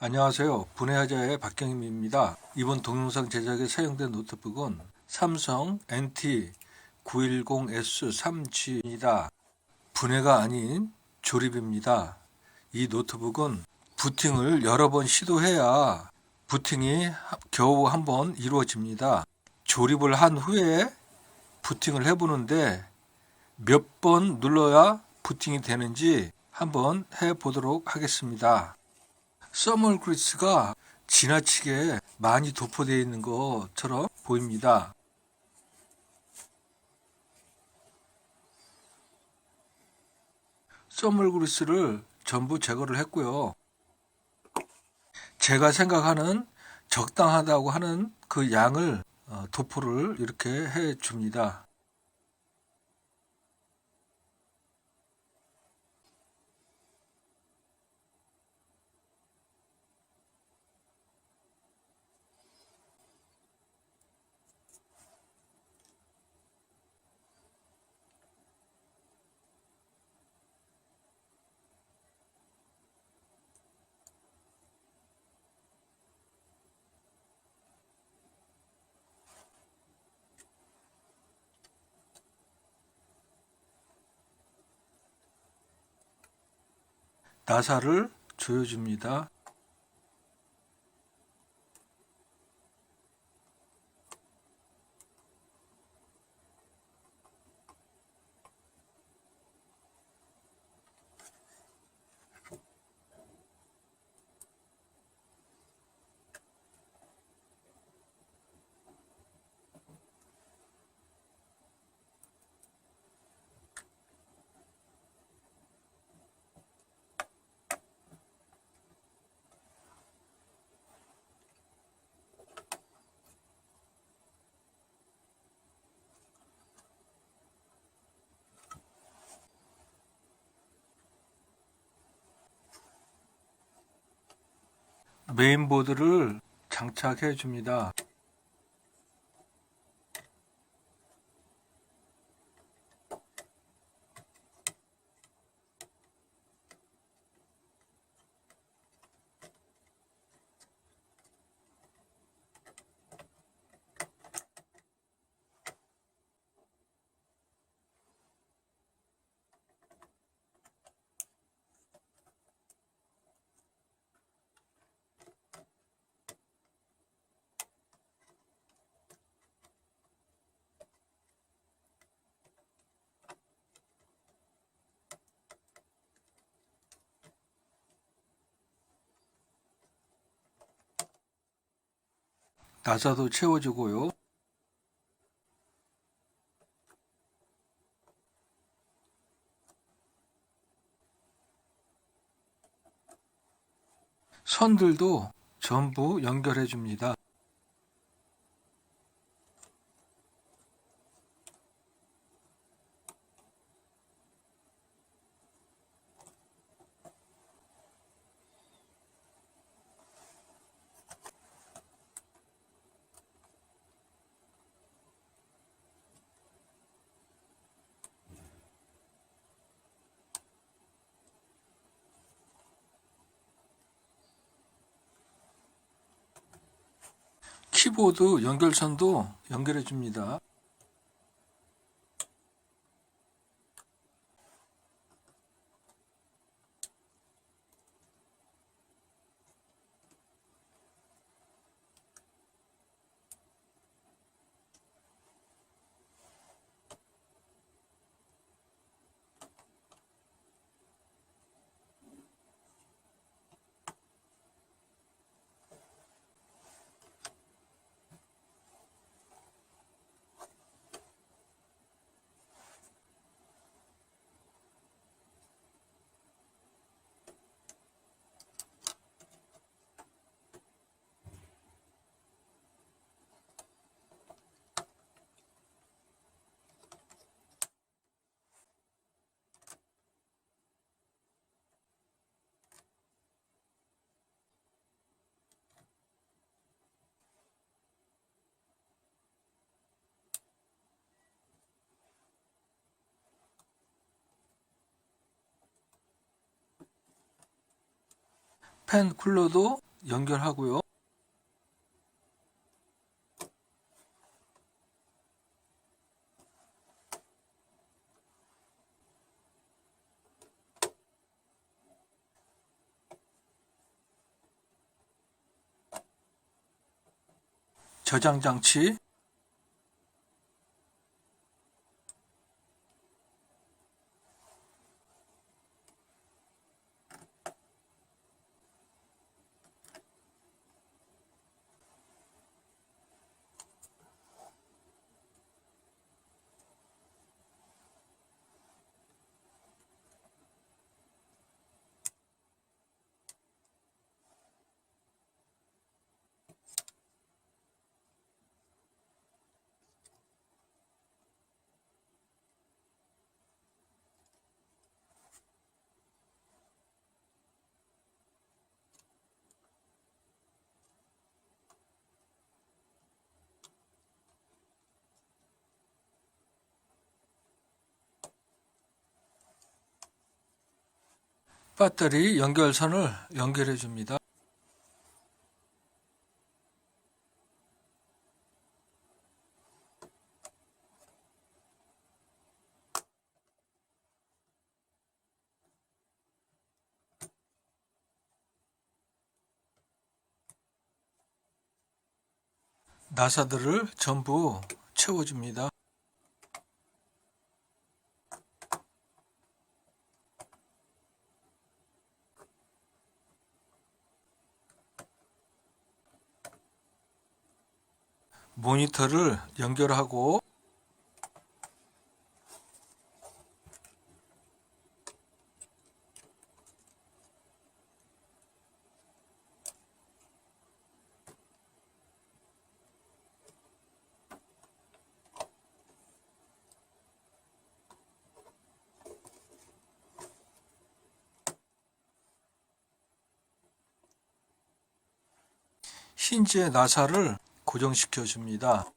안녕하세요. 분해하자의 박경임입니다. 이번 동영상 제작에 사용된 노트북은 삼성 NT910S3G입니다. 분해가 아닌 조립입니다. 이 노트북은 부팅을 여러 번 시도해야 부팅이 겨우 한 번 이루어집니다. 조립을 한 후에 부팅을 해보는데 몇 번 눌러야 부팅이 되는지 한번 해보도록 하겠습니다. 써멀 그리스가 지나치게 많이 도포되어 있는 것처럼 보입니다. 써멀 그리스를 전부 제거를 했고요. 제가 생각하는 적당하다고 하는 그 양을 어, 도포를 이렇게 해 줍니다. 나사를 조여줍니다. 메인보드를 장착해 줍니다. 나사도 채워주고요. 선들도 전부 연결해 줍니다. 키보드 연결선도 연결해 줍니다. 팬 쿨러도 연결하고요. 저장 장치 배터리 연결선을 연결해 줍니다. 나사들을 전부 채워줍니다. 모니터를 연결하고 힌지의 나사를 고정시켜 줍니다.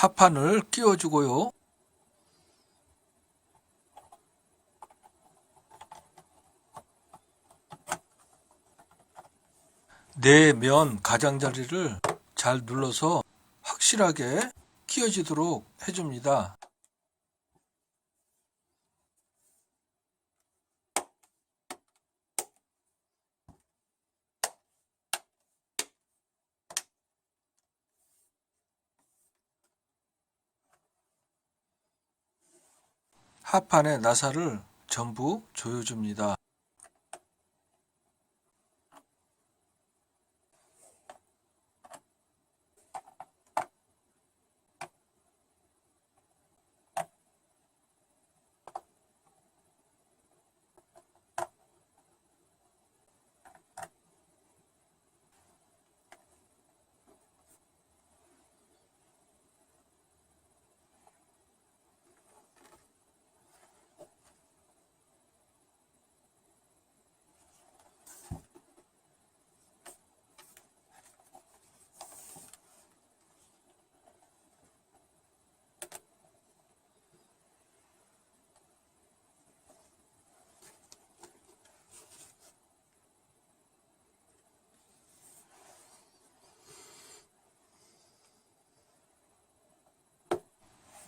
합판을 끼워주고요. 내면 가장자리를 잘 눌러서 확실하게 끼워지도록 해줍니다. 합판의 나사를 전부 조여줍니다.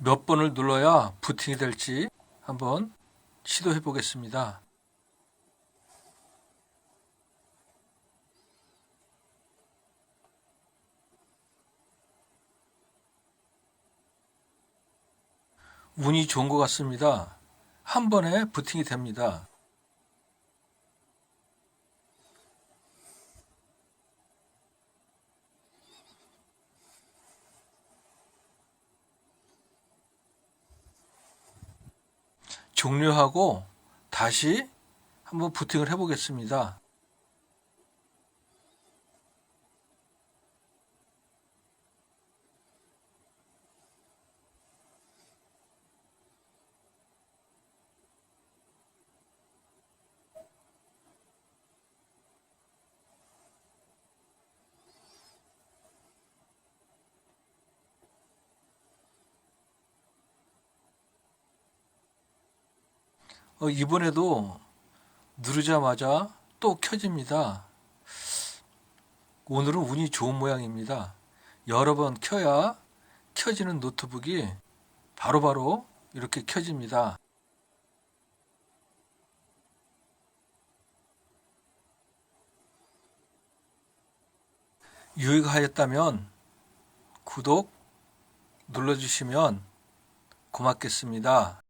몇 번을 눌러야 부팅이 될지 한번 시도해 보겠습니다. 운이 좋은 것 같습니다. 한 번에 부팅이 됩니다. 종료하고 다시 한번 부팅을 해보겠습니다. 어, 이번에도 누르자마자 또 켜집니다. 오늘은 운이 좋은 모양입니다. 여러 번 켜야 켜지는 노트북이 바로바로 이렇게 켜집니다. 유익하였다면 구독 눌러주시면 고맙겠습니다.